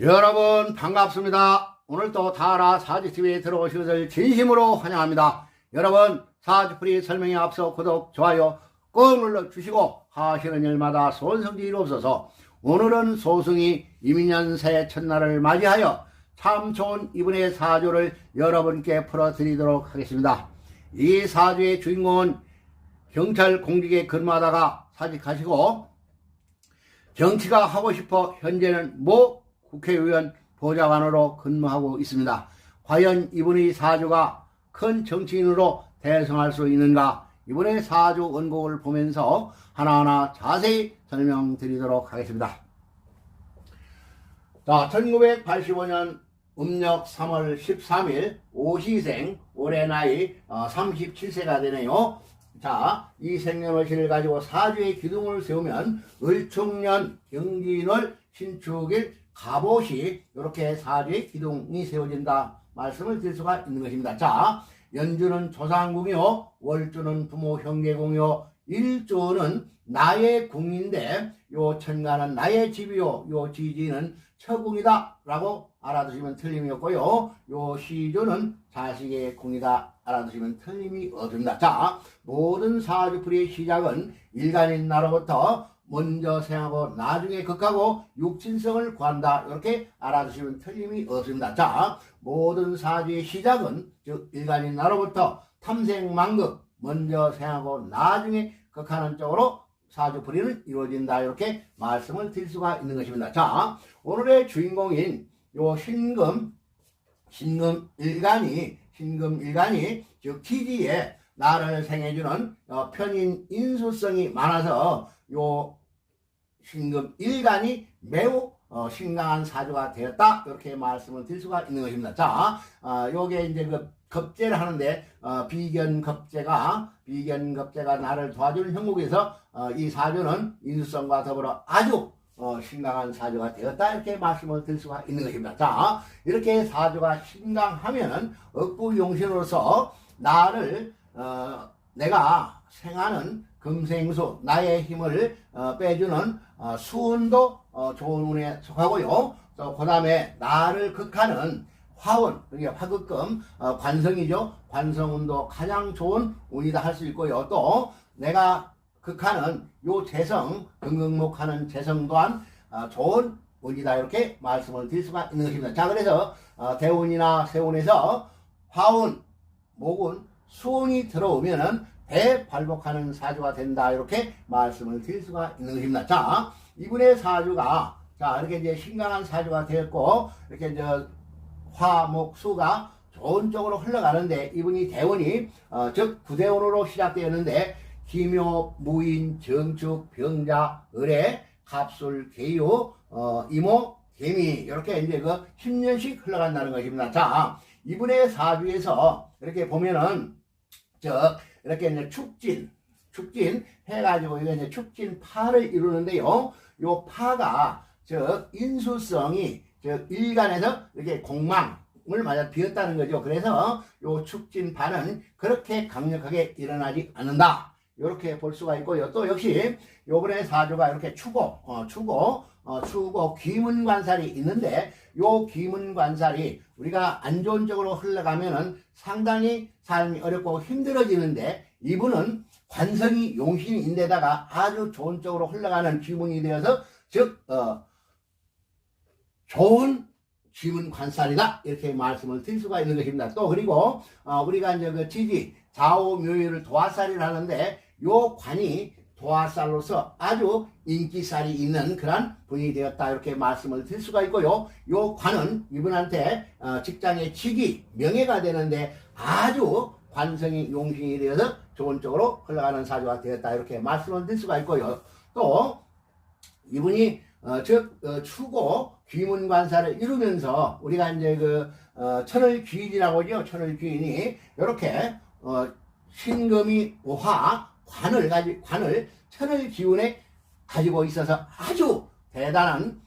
여러분 반갑습니다. 오늘도 다라 사지TV에 들어오신 것을 진심으로 환영합니다. 여러분 사주풀이 설명에 앞서 구독, 좋아요 꼭 눌러주시고 하시는 일마다 손성지 이루옵소서 오늘은 소승이 이민년 새 첫날을 맞이하여 참 좋은 이분의 사주를 여러분께 풀어드리도록 하겠습니다. 이 사주의 주인공은 경찰 공직에 근무하다가 사직하시고 정치가 하고 싶어 현재는 모 국회의원 보좌관으로 근무하고 있습니다. 과연 이분의 사주가 큰 정치인으로 대성할 수 있는가? 이분의 사주 원곡을 보면서 하나하나 자세히 설명드리도록 하겠습니다. 자, 1985년 음력 3월 13일 오시생 올해 나이 37세가 되네요. 자, 이 생년월시를 가지고 사주의 기둥을 세우면 을축년, 경진월, 신축일, 갑옷이 이렇게 사주의 기둥이 세워진다 말씀을 드릴 수가 있는 것입니다. 자, 연주는 조상궁이요, 월주는 부모 형제궁이요, 일주는 나의 궁인데 요 천간은 나의 집이요, 요 지지는 처궁이다 라고 알아두시면 틀림이 없고요. 요 시주는 자식의 궁이다 알아두시면 틀림이 없습니다. 자, 모든 사주풀이의 시작은 일간인 나로부터 먼저 생하고 나중에 극하고 육신성을 구한다. 이렇게 알아두시면 틀림이 없습니다. 자, 모든 사주의 시작은 즉 일간인 나로부터 탐생만극 먼저 생하고 나중에 극하는 쪽으로 사주풀이는 이루어진다. 이렇게 말씀을 드릴 수가 있는 것입니다. 자, 오늘의 주인공인 요 신금 신금 일간이 신금 일간이 즉 기지에 나를 생해주는 어, 편인 인수성이 많아서 요 신금 일간이 매우 어, 신강한 사주가 되었다 이렇게 말씀을 드릴 수가 있는 것입니다. 자, 어, 요게 이제 그 겁제를 하는데 어, 비견겁제가 비견겁제가 나를 도와주는 형국에서 어, 이 사주는 인수성과 더불어 아주 어, 신강한 사주가 되었다 이렇게 말씀을 드릴 수가 있는 것입니다. 자, 이렇게 사주가 신강하면 억부용신으로서 나를 어, 내가 생하는 금생수 나의 힘을 어, 빼주는 어, 수운도 어, 좋은 운에 속하고요. 또 그다음에 나를 극하는 화운, 그게 화극금, 어, 관성이죠. 관성운도 가장 좋은 운이다 할 수 있고요. 또 내가 극하는 요 재성, 긍긍목하는 재성 또한 어, 좋은 운이다 이렇게 말씀을 드릴 수가 있는 것입니다. 자, 그래서 어, 대운이나 세운에서 화운, 목운, 수운이 들어오면은 대발복하는 사주가 된다 이렇게 말씀을 드릴 수가 있는 것입니다. 자, 이분의 사주가 자 이렇게 이제 신강한 사주가 되었고 이렇게 이제 화목수가 좋은 쪽으로 흘러가는데 이분이 대원이 어, 즉 구대원으로 시작되었는데 기묘, 무인, 정축, 병자, 을의, 갑술, 개유, 어, 이모, 개미 이렇게 이제 그 10년씩 흘러간다는 것입니다. 자, 이분의 사주에서 이렇게 보면은 저 이렇게 이제 축진, 축진 해가지고 이거 이제 축진 파를 이루는데요. 요 파가 저 인수성이 저 일간에서 이렇게 공망을 맞아 비었다는 거죠. 그래서 요 축진 파는 그렇게 강력하게 일어나지 않는다. 이렇게 볼 수가 있고요. 또 역시 요번에 사주가 이렇게 추고, 어, 추고, 어, 추고 귀문관살이 있는데 요 귀문관살이 우리가 안 좋은 쪽으로 흘러가면은 상당히 삶이 어렵고 힘들어지는데 이분은 관성이 용신인데다가 아주 좋은 쪽으로 흘러가는 귀문이 되어서 즉 어, 좋은 귀문 관살이다 이렇게 말씀을 드릴 수가 있는 것입니다. 또 그리고 어, 우리가 이제 그 지지 좌우 묘유를 도화살이를 하는데 요 관이 도화살로서 아주 인기살이 있는 그런 분이 되었다 이렇게 말씀을 드릴 수가 있고요. 요 관은 이분한테 어, 직장의 직위 명예가 되는데 아주 관성이 용신이 되어서 좋은 쪽으로 흘러가는 사주가 되었다 이렇게 말씀을 드릴 수가 있고요. 또 이분이 어, 즉 어, 추고 귀문관사를 이루면서 우리가 이제 그 어, 천을 귀인이라고 하죠. 천을 귀인이 이렇게 어, 신금이 화 관을 가지 관을 천을 기운에 가지고 있어서 아주 대단한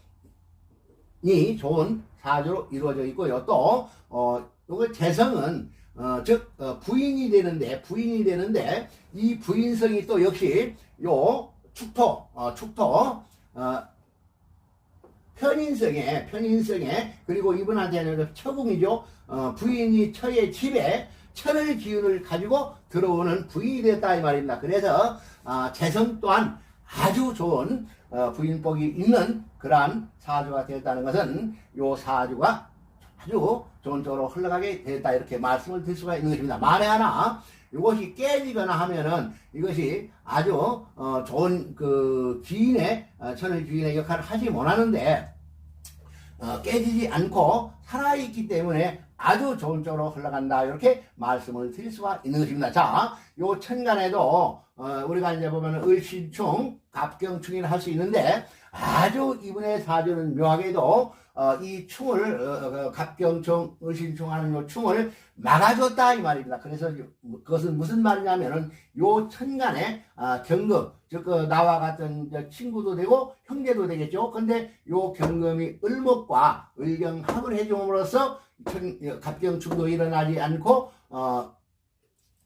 이 좋은 사주로 이루어져 있고요. 또 어, 요거 재성은 어, 즉 어, 부인이 되는데 부인이 되는데 이 부인성이 또 역시 요 축토 어, 축토 어, 편인 편인성에 편인성에 그리고 이분한테는 처궁이죠. 어, 부인이 처의 집에 천의 기운을 가지고 들어오는 부인이 됐다 이 말입니다. 그래서 아, 재성 또한 아주 좋은 어, 부인복이 있는 그러한 사주가 되었다는 것은 요 사주가 아주 좋은 쪽으로 흘러가게 됐다 이렇게 말씀을 드릴 수가 있는 것입니다. 만에 하나 이것이 깨지거나 하면은 이것이 아주 어, 좋은 그 기인의 어, 천을 기인의 역할을 하지 못하는데 어, 깨지지 않고 살아있기 때문에 아주 좋은 쪽으로 흘러간다 이렇게 말씀을 드릴 수가 있는 것입니다. 자, 요 천간에도 어, 우리가 이제 보면 을신충, 갑경충이라 할 수 있는데 아주 이분의 사주는 묘하게도 어, 이 충을 어, 어, 갑경충, 을신충 하는 요 충을 막아줬다 이 말입니다. 그래서 요- 그것은 무슨 말이냐면은 요 천간에 아, 경금 즉 그 나와 같은 저 친구도 되고 형제도 되겠죠. 근데 요 경금이 을목과 을경합을 해줌으로써 갑경충도 일어나지 않고 어,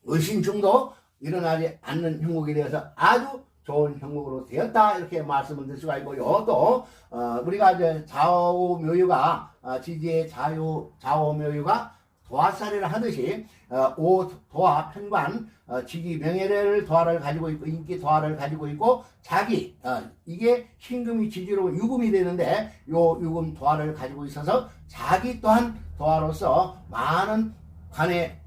을신충도 일어나지 않는 형국이 되어서 아주 좋은 형국으로 되었다 이렇게 말씀을 드릴 수가 있고요. 또 어, 우리가 이제 좌우묘유가 어, 지지의 자유 좌우묘유가 도화살이라 하듯이 어, 오 도화 편관 어, 직위 명예를 도화를 가지고 있고 인기 도화를 가지고 있고 자기 어, 이게 신금이 지지로 유금이 되는데 요 유금 도화를 가지고 있어서 자기 또한 도화로서 많은 관의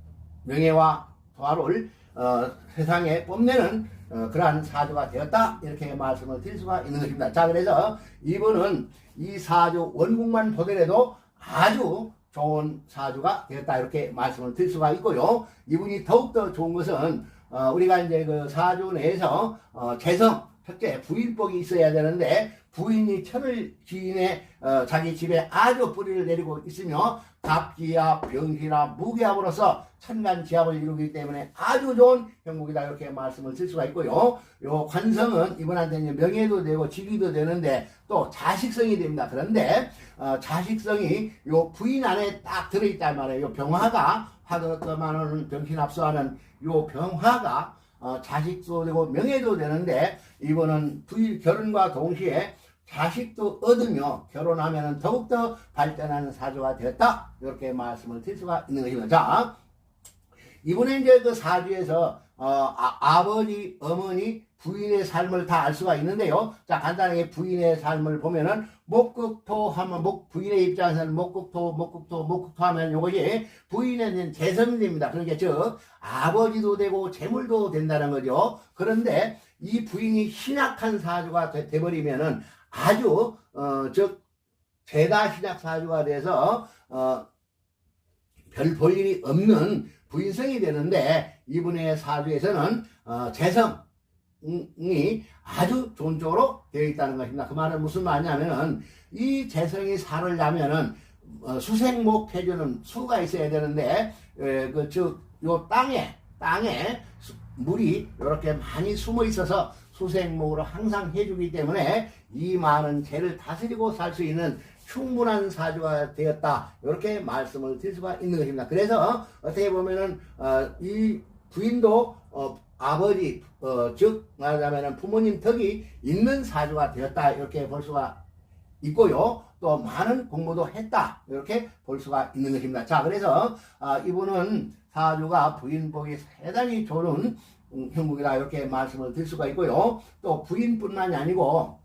명예와 도화를 어, 세상에 뽐내는 어, 그러한 사주가 되었다 이렇게 말씀을 드릴 수가 있는 것입니다. 자 그래서 이분은 이 사주 원국만 보더라도 아주 좋은 사주가 되었다 이렇게 말씀을 드릴 수가 있고요. 이분이 더욱더 좋은 것은 어, 우리가 이제 그 사주 내에서 어, 재성 첫째 부인복이 있어야 되는데 부인이 천을 지인의 어, 자기 집에 아주 뿌리를 내리고 있으며 갑기야 병기나 무기압으로서 천간 지압을 이루기 때문에 아주 좋은 형국이다 이렇게 말씀을 드릴 수가 있고요. 요 관성은 이분한테 이제 명예도 되고 직위도 되는데 또 자식성이 됩니다. 그런데 어, 자식성이 요 부인 안에 딱 들어있단 말이에요. 요 병화가 화덕만은 병신 합수하는 요 병화가 어, 자식도 되고 명예도 되는데 이분은 부인 결혼과 동시에 자식도 얻으며 결혼하면 더욱더 발전하는 사주가 되었다. 이렇게 말씀을 드릴 수가 있는 것입니다. 자, 이번에 이제 그 사주에서 어, 아, 버지 어머니, 부인의 삶을 다 알 수가 있는데요. 자, 간단하게 부인의 삶을 보면은 목국토 하면 목 부인의 입장에서는 목국토, 목국토, 목국토 하면 이것이 부인에는 재성입니다. 그러니까 즉 아버지도 되고 재물도 된다는 거죠. 그런데 이 부인이 신약한 사주가 돼, 돼버리면은 아주 어, 즉 죄다 신약 사주가 돼서 어, 별 볼 일이 없는 부인성이 되는데 이분의 사주에서는 어, 재성이 아주 좋은 쪽으로 되어 있다는 것입니다. 그 말은 무슨 말이냐면은 이 재성이 살으려면은 어, 수생목 해주는 수가 있어야 되는데 그즉요 땅에 땅에 수- 물이 이렇게 많이 숨어 있어서 수생목으로 항상 해주기 때문에 이 많은 죄를 다스리고 살 수 있는 충분한 사주가 되었다. 이렇게 말씀을 드릴 수가 있는 것입니다. 그래서 어떻게 보면은 어, 이 부인도 어, 아버지 어, 즉 말하자면 부모님 덕이 있는 사주가 되었다. 이렇게 볼 수가 있고요. 또 많은 공부도 했다. 이렇게 볼 수가 있는 것입니다. 자, 그래서 아, 이분은 사주가 부인복이 대단히 좋은 음, 형국이다. 이렇게 말씀을 드릴 수가 있고요. 또 부인뿐만이 아니고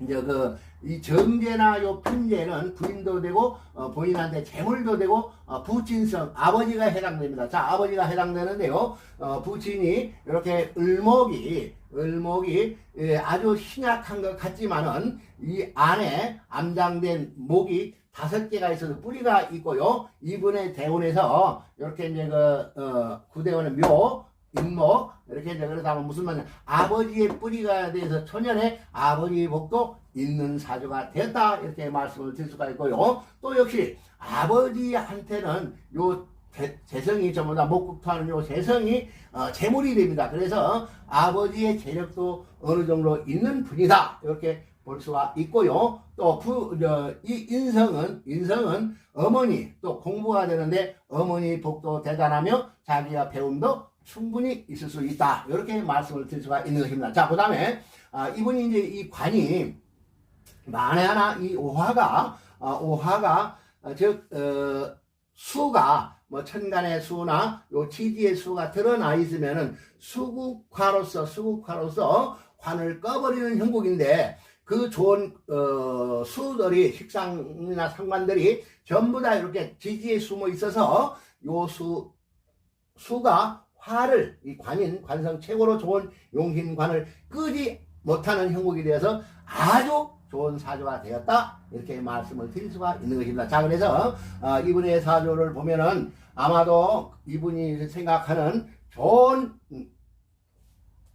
이제 그 이 정제나 요 편제는 부인도 되고 어, 부인한테 재물도 되고 어, 부친성 아버지가 해당됩니다. 자 아버지가 해당되는데요. 어, 부친이 이렇게 을목이 을목이 예, 아주 신약한 것 같지만은 이 안에 암장된 목이 다섯 개가 있어서 뿌리가 있고요. 이분의 대운에서 이렇게 이제 그 어, 구대원의 묘 인목 이렇게 이제 그러다 보면 무슨 말이냐. 아버지의 뿌리가 돼서 초년에 아버지의 복도 있는 사주가 되었다. 이렇게 말씀을 드릴 수가 있고요. 또 역시 아버지한테는 요 재- 재성이 전부 다 목국토하는 요 재성이 어, 재물이 됩니다. 그래서 아버지의 재력도 어느 정도 있는 분이다. 이렇게 볼 수가 있고요. 또이 인성은 인성은 어머니 또 공부가 되는데 어머니 복도 대단하며 자기가 배움도 충분히 있을 수 있다. 이렇게 말씀을 드릴 수가 있는 것입니다. 자, 그 다음에, 아, 이분이 이제 이 관이, 만에 하나 이 오화가 어, 오화가 어, 즉 어, 수가 뭐 천간의 수나 요 지지의 수가 드러나 있으면은 수국화로서 수국화로서 관을 꺼버리는 형국인데 그 좋은 어, 수들이 식상이나 상관들이 전부 다 이렇게 지지에 숨어 있어서 요 수 수가 화를 이 관인 관성 최고로 좋은 용신관을 끄지 못하는 형국이 되어서 아주 좋은 사조가 되었다 이렇게 말씀을 드릴 수가 있는 것입니다. 자 그래서 어, 이분의 사조를 보면은 아마도 이분이 생각하는 좋은 음,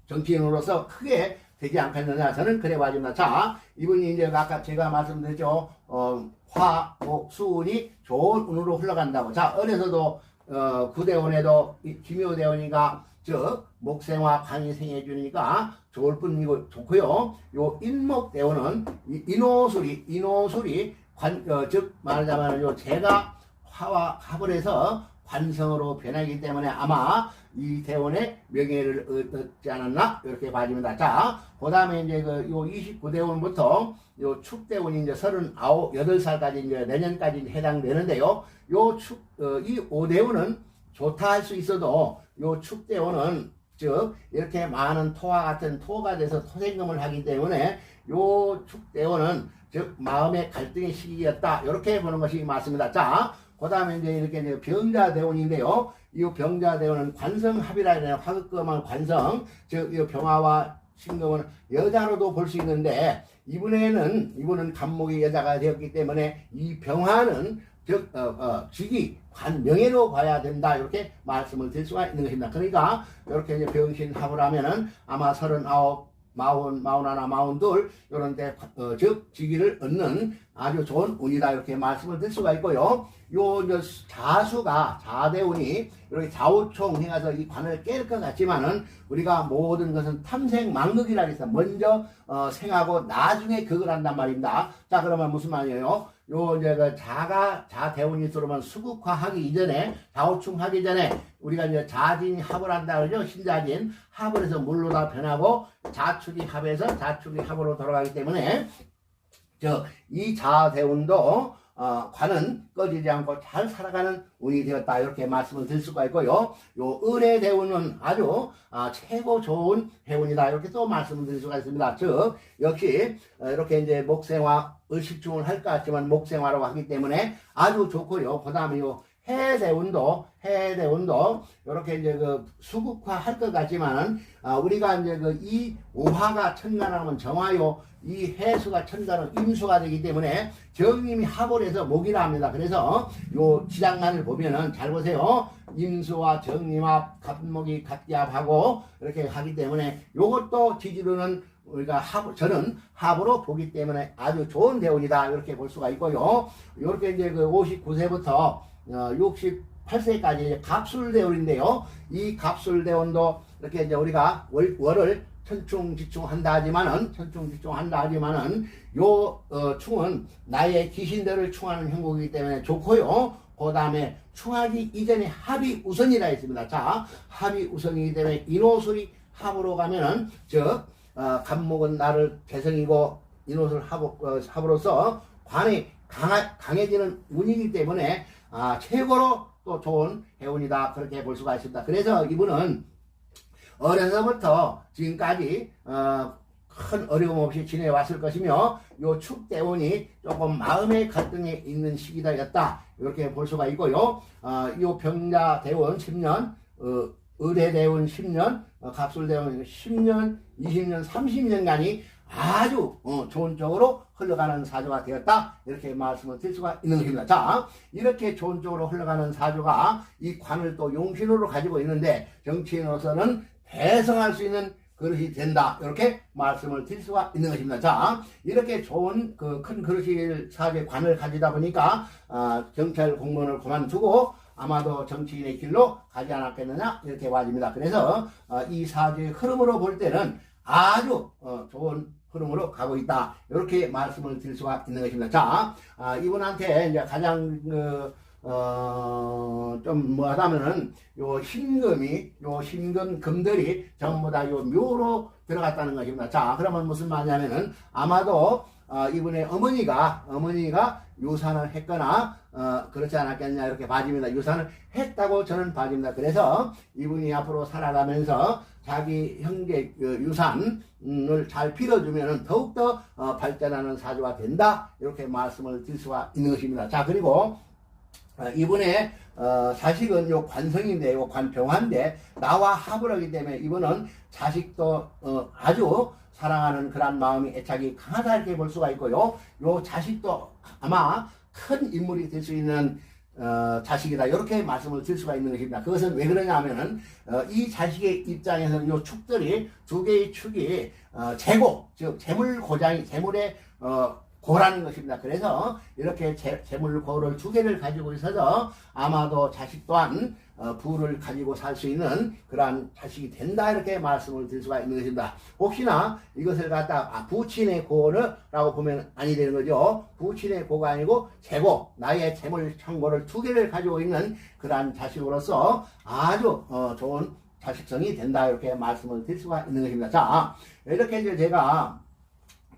정치인으로서 크게 되지 않겠느냐 저는 그래 봐집니다. 자 이분이 이제 아까 제가 말씀드렸죠. 어, 화, 목, 수운이 좋은 운으로 흘러간다고. 자 어려서도 어, 구대원에도 이 김효대원이가 즉 목생화 관이 생해주니까 좋을 뿐이고 좋고요. 요 인목대원은 이 인호술이 인호술이 관, 어, 즉 말하자면 요 제가 화와 합을 해서 관성으로 변하기 때문에 아마 이 대원의 명예를 얻지 않았나 이렇게 봐집니다. 자, 그 다음에 이제 그 요 29대원부터 요 축대원이 이제 39, 8살까지 이제 내년까지 해당되는데요. 요 축, 어, 이 5대원은 좋다 할 수 있어도 요 축대원은 즉 이렇게 많은 토와 같은 토가 돼서 토생금을 하기 때문에 요 축대원은 즉 마음의 갈등의 시기였다 이렇게 보는 것이 맞습니다. 자, 그 다음에 이제 이렇게 이제 병자대원인데요. 이 병자대원은 관성합이라 되나 화극금한 관성 즉 이 병화와 신금은 여자로도 볼 수 있는데 이분에는 이분은 간목이 여자가 되었기 때문에 이 병화는 즉 어, 어, 직위 관 명예로 봐야 된다 이렇게 말씀을 드릴 수가 있는 것입니다. 그러니까 이렇게 이제 병신합을 하면은 아마 서른아홉 마흔, 마흔 하나, 마흔 둘, 요런 데, 어, 즉, 직위를 얻는 아주 좋은 운이다. 이렇게 말씀을 드릴 수가 있고요. 요, 이제 자수가, 자대운이 이렇게 좌우총 해가서 이 관을 깰 것 같지만은 우리가 모든 것은 탐생 만극이라 해서 먼저, 어, 생하고 나중에 극을 한단 말입니다. 자, 그러면 무슨 말이에요? 요, 이제 그 자가, 자대운이 들어오면 수국화하기 이전에, 좌우충 하기 전에 우리가 이제 자진 합을 한다 그러죠. 신자진 합을 해서 물로 다 변하고 자축이 합에서 자축이 합으로 돌아가기 때문에 저 이 자대운도 어, 관은 꺼지지 않고 잘 살아가는 운이 되었다 이렇게 말씀을 드릴 수가 있고요. 요 을의 대운은 아주 아, 최고 좋은 해운이다 이렇게 또 말씀을 드릴 수가 있습니다. 즉 역시 어, 이렇게 이제 목생화 의식중을 할것 같지만 목생화라고 하기 때문에 아주 좋고요. 그 다음에 요 해대운도 해대운도 이렇게 이제 그 수국화 할 것 같지만은 아, 우리가 이제 그 이 오화가 천간하면 정화요 이 해수가 천간은 임수가 되기 때문에 정님이 합을 해서 목이라 합니다. 그래서 요 지장간을 보면은 잘 보세요. 임수와 정님합 갑목이 갑기합하고 이렇게 하기 때문에 요것도 지지로는 우리가 합, 저는 합으로 보기 때문에 아주 좋은 대운이다 이렇게 볼 수가 있고요. 이렇게 이제 그 59세부터 어, 68세까지 갑술대원인데요. 이 갑술대원도 이렇게 이제 우리가 월, 월을 천충지충한다 하지만은 천충지충한다 하지만은 요 어, 충은 나의 귀신들을 충하는 형국이기 때문에 좋고요. 그 다음에 충하기 이전에 합이 우선이라 했습니다. 자, 합이 우선이기 때문에 인호술이 합으로 가면은 즉 어, 간목은 나를 개성이고 인호술 합, 어, 합으로서 관이 강하, 강해지는 운이기 때문에 아, 최고로 또 좋은 해운이다 그렇게 볼 수가 있습니다. 그래서 이분은 어려서부터 지금까지 어, 큰 어려움 없이 지내왔을 것이며 요 축대운이 조금 마음의 갈등에 있는 시기다였다 이렇게 볼 수가 있고요. 어, 요 병자대원 10년, 어, 의대대원 10년, 어, 갑술대원 10년, 20년, 30년간이 아주 어, 좋은 쪽으로 흘러가는 사조가 되었다 이렇게 말씀을 드릴 수가 있는 것입니다. 자 이렇게 좋은 쪽으로 흘러가는 사조가 이 관을 또 용신으로 가지고 있는데 정치인으로서는 대성할 수 있는 그릇이 된다 이렇게 말씀을 드릴 수가 있는 것입니다. 자 이렇게 좋은 그 큰 그릇이 사주의 관을 가지다 보니까 아, 경찰 공무원을 그만두고 아마도 정치인의 길로 가지 않았겠느냐 이렇게 봐집니다. 그래서 어, 이 사주의 흐름으로 볼 때는 아주 어, 좋은 흐름으로 가고 있다. 이렇게 말씀을 드릴 수가 있는 것입니다. 자, 아, 이분한테 이제 가장 그, 어, 좀 뭐 하다면은 요 신금이 요 신금 금들이 전부 다 요 묘로 들어갔다는 것입니다. 자, 그러면 무슨 말이냐면은 아마도 어, 이분의 어머니가 어머니가 유산을 했거나 어, 그렇지 않았겠냐 이렇게 봐집니다. 유산을 했다고 저는 봐집니다. 그래서 이분이 앞으로 살아가면서 자기 형제 그 유산을 잘 빌어주면 더욱더 어, 발전하는 사주가 된다 이렇게 말씀을 드릴 수가 있는 것입니다. 자 그리고 어, 이분의 어, 자식은 요 관성인데 요 관병화인데 나와 합을 하기 때문에 이분은 자식도 어, 아주 사랑하는 그런 마음이 애착이 강하다 이렇게 볼 수가 있고요. 요 자식도 아마 큰 인물이 될 수 있는 어, 자식이다 이렇게 말씀을 드릴 수가 있는 것입니다. 그것은 왜 그러냐 하면은 어, 이 자식의 입장에서는 요 축들이 두 개의 축이 어, 재고 즉 재물 고장이 재물의 어, 고라는 것입니다. 그래서 이렇게 재, 재물 고를 두 개를 가지고 있어서 아마도 자식 또한 어, 부를 가지고 살 수 있는 그러한 자식이 된다 이렇게 말씀을 드릴 수가 있는 것입니다. 혹시나 이것을 갖다 아, 부친의 고라고 보면 아니 되는 거죠. 부친의 고가 아니고 재고 나의 재물 창고를 두 개를 가지고 있는 그러한 자식으로서 아주 어, 좋은 자식성이 된다 이렇게 말씀을 드릴 수가 있는 것입니다. 자 이렇게 이제 제가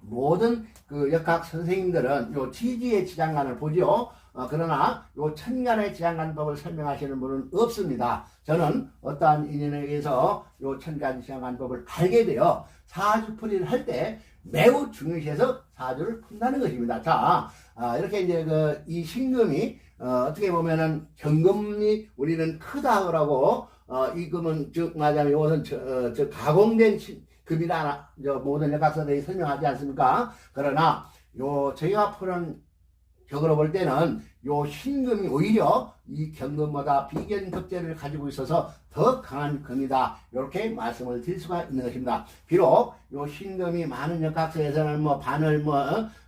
모든 그 역학 선생님들은 요 지지의 지장간을 보죠. 어, 그러나 요 천간의 지장간법을 설명하시는 분은 없습니다. 저는 어떠한 인연에 의해서 요 천간 지장간법을 알게 되어 사주풀이를 할 때 매우 중요시해서 사주를 푼다는 것입니다. 자, 아, 이렇게 이제 그 이 신금이 어, 어떻게 보면은 경금이 우리는 크다고 어, 이 금은 즉 말하자면 이것은 저, 어, 저 가공된 신, 금이다 저 모든 역학서들이 설명하지 않습니까? 그러나 요 저희가 푸는 격으로 볼 때는 요 신금이 오히려 이 경금보다 비견 급제를 가지고 있어서 더 강한 금이다. 이렇게 말씀을 드릴 수가 있는 것입니다. 비록 요 신금이 많은 역학서에서는 뭐 반을 뭐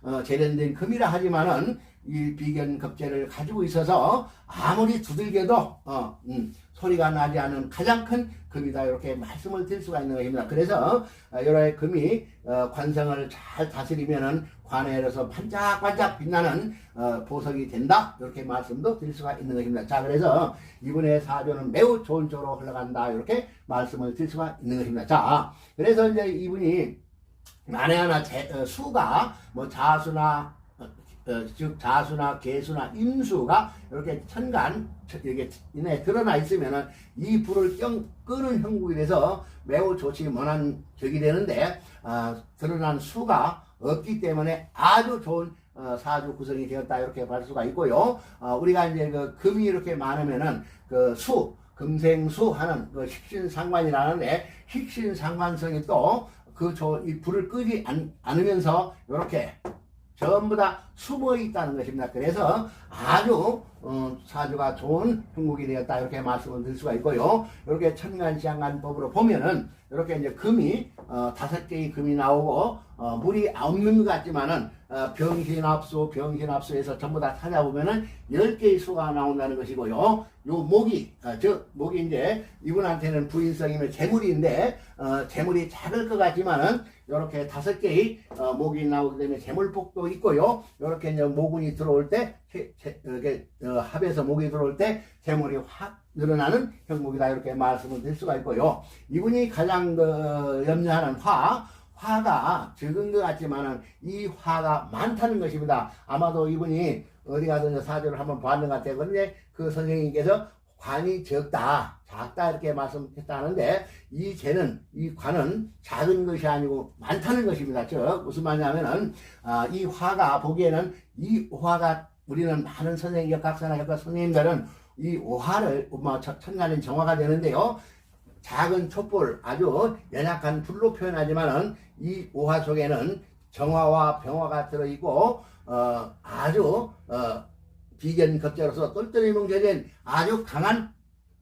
어, 재련된 금이라 하지만은 이 비견 급제를 가지고 있어서 아무리 두들겨도 어, 음, 소리가 나지 않는 가장 큰 금이다 이렇게 말씀을 드릴 수가 있는 것입니다. 그래서 어, 여러 금이 어, 관성을 잘 다스리면은 관에서 반짝반짝 빛나는 어, 보석이 된다 이렇게 말씀도 드릴 수가 있는 것입니다. 자 그래서 이분의 사조는 매우 좋은 쪽으로 흘러간다 이렇게 말씀을 드릴 수가 있는 것입니다. 자 그래서 이제 이분이 만에 하나 제, 어, 수가 뭐 자수나 어, 즉 자수나 개수나 임수가 이렇게 천간 이렇게 이내 드러나 있으면은 이 불을 껴, 끄는 형국이 돼서 매우 좋지 못한 적이 되는데 어, 드러난 수가 없기 때문에 아주 좋은 어, 사주 구성이 되었다 이렇게 볼 수가 있고요. 어, 우리가 이제 그 금이 이렇게 많으면은 그 수, 금생수 하는 그 식신상관이라는데 식신상관성이 또 그 저 이 불을 끄지 않, 않으면서 이렇게 전부 다 숨어 있다는 것입니다. 그래서 아주 어, 사주가 좋은 형국이 되었다 이렇게 말씀을 드릴 수가 있고요. 이렇게 천간지향간법으로 보면은 이렇게 이제 금이 어, 다섯 개의 금이 나오고 어, 물이 없는 것 같지만은 어, 병신합수 병신합수에서 전부 다 찾아보면은 열 개의 수가 나온다는 것이고요. 요 목이 어, 즉 목이 이제 이분한테는 부인성이면 재물인데 어, 재물이 작을 것 같지만은 이렇게 다섯 개의 어, 목이 나오기 때문에 재물복도 있고요. 이렇게 이제 모군이 들어올 때 제, 제, 이렇게 어, 합에서 목이 들어올 때 재물이 확 늘어나는 형목이다 이렇게 말씀을 드릴 수가 있고요. 이분이 가장 그 염려하는 화 화가 적은 것 같지만은 이 화가 많다는 것입니다. 아마도 이분이 어디 가든지 사주를 한번 봤는 것 같아요. 그런데 그 선생님께서 관이 적다, 작다 이렇게 말씀했다는데 이 재는 이 관은 작은 것이 아니고 많다는 것입니다. 즉 무슨 말이냐면은 아, 이 화가 보기에는 이 화가 우리는 많은 선생님, 역학사나 역학 선생님들은 이 오화를 뭐 천간인 정화가 되는데요. 작은 촛불 아주 연약한 불로 표현하지만은 이 오화 속에는 정화와 병화가 들어있고 어, 아주 어, 비견 급제로서 똘똘히 뭉쳐진 아주 강한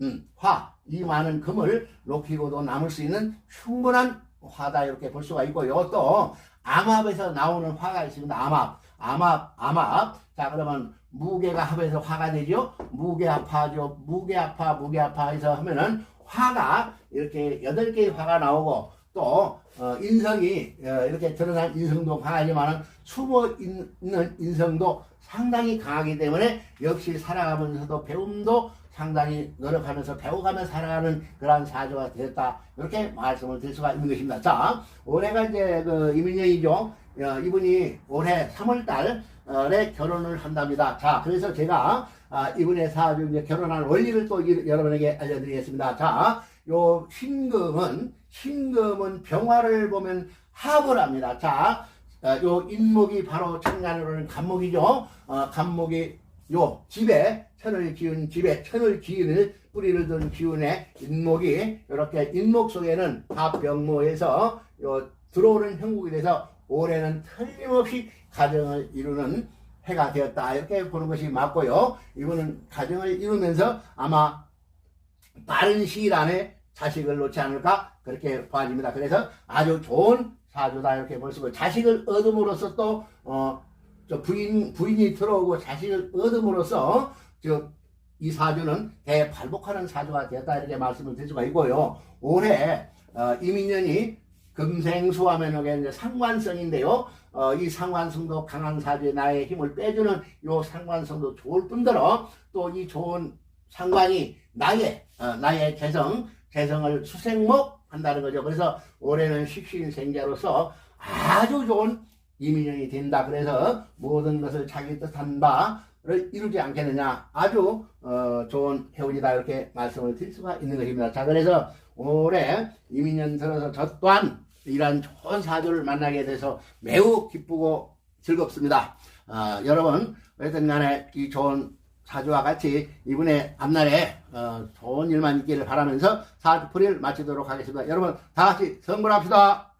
음, 화, 이 많은 금을 높이고도 남을 수 있는 충분한 화다 이렇게 볼 수가 있고요. 또 암합에서 나오는 화가 있습니다. 암합, 암합, 암합. 자 그러면 무게가 합해서 화가 되죠. 무게합화죠. 무게합화, 무게합화해서 하면은 화가 이렇게 여덟 개의 화가 나오고 또 어, 인성이 어, 이렇게 드러난 인성도 강하지만 숨어 있는 인성도 상당히 강하기 때문에 역시 살아가면서도 배움도 상당히 노력하면서 배워가며 살아가는 그러한 사주가 되었다 이렇게 말씀을 드릴 수가 있는 것입니다. 자 올해가 이제 그 이민년이죠. 어, 이분이 올해 3월달에 결혼을 한답니다. 자, 그래서 제가 아, 이분의 사주 이제 결혼한 원리를 또 이- 여러분에게 알려드리겠습니다. 자, 요 신금은 신금은 병화를 보면 합을 합니다. 자, 어, 요 인목이 바로 천간으로는 간목이죠. 어, 간목이 요 집에 천을 기운 집에 천을 기운을 뿌리를 둔 기운의 인목이 이렇게 인목 속에는 합병모에서 요 들어오는 형국이 돼서 올해는 틀림없이 가정을 이루는 해가 되었다 이렇게 보는 것이 맞고요. 이거는 가정을 이루면서 아마 빠른 시일 안에 자식을 놓지 않을까 그렇게 봐집니다. 그래서 아주 좋은 사주다 이렇게 볼 수 있고 자식을 얻음으로써 또 어, 저 부인 부인이 들어오고 자식을 얻음으로써 저이 사주는 대발복하는 사주가 되었다 이렇게 말씀을 드릴 수가 있고요. 올해 어, 이민년이 금생수하면 이게 이제 상관성인데요. 어, 이 상관성도 강한 사주에 나의 힘을 빼주는 요 상관성도 좋을 뿐더러 또 이 좋은 상관이 나의 어, 나의 재성 재성을 수생목 한다는 거죠. 그래서 올해는 식신생자로서 아주 좋은 이민년이 된다. 그래서 모든 것을 자기 뜻한 바를 이루지 않겠느냐. 아주 어, 좋은 해운이다 이렇게 말씀을 드릴 수가 있는 것입니다. 자, 그래서 올해 이민년 들어서 저 또한 이러한 좋은 사주를 만나게 돼서 매우 기쁘고 즐겁습니다. 아, 여러분 어쨌든 간에 이 좋은 사주와 같이 이분의 앞날에 어, 좋은 일만 있기를 바라면서 사주 풀이를 마치도록 하겠습니다. 여러분 다 같이 성불합시다.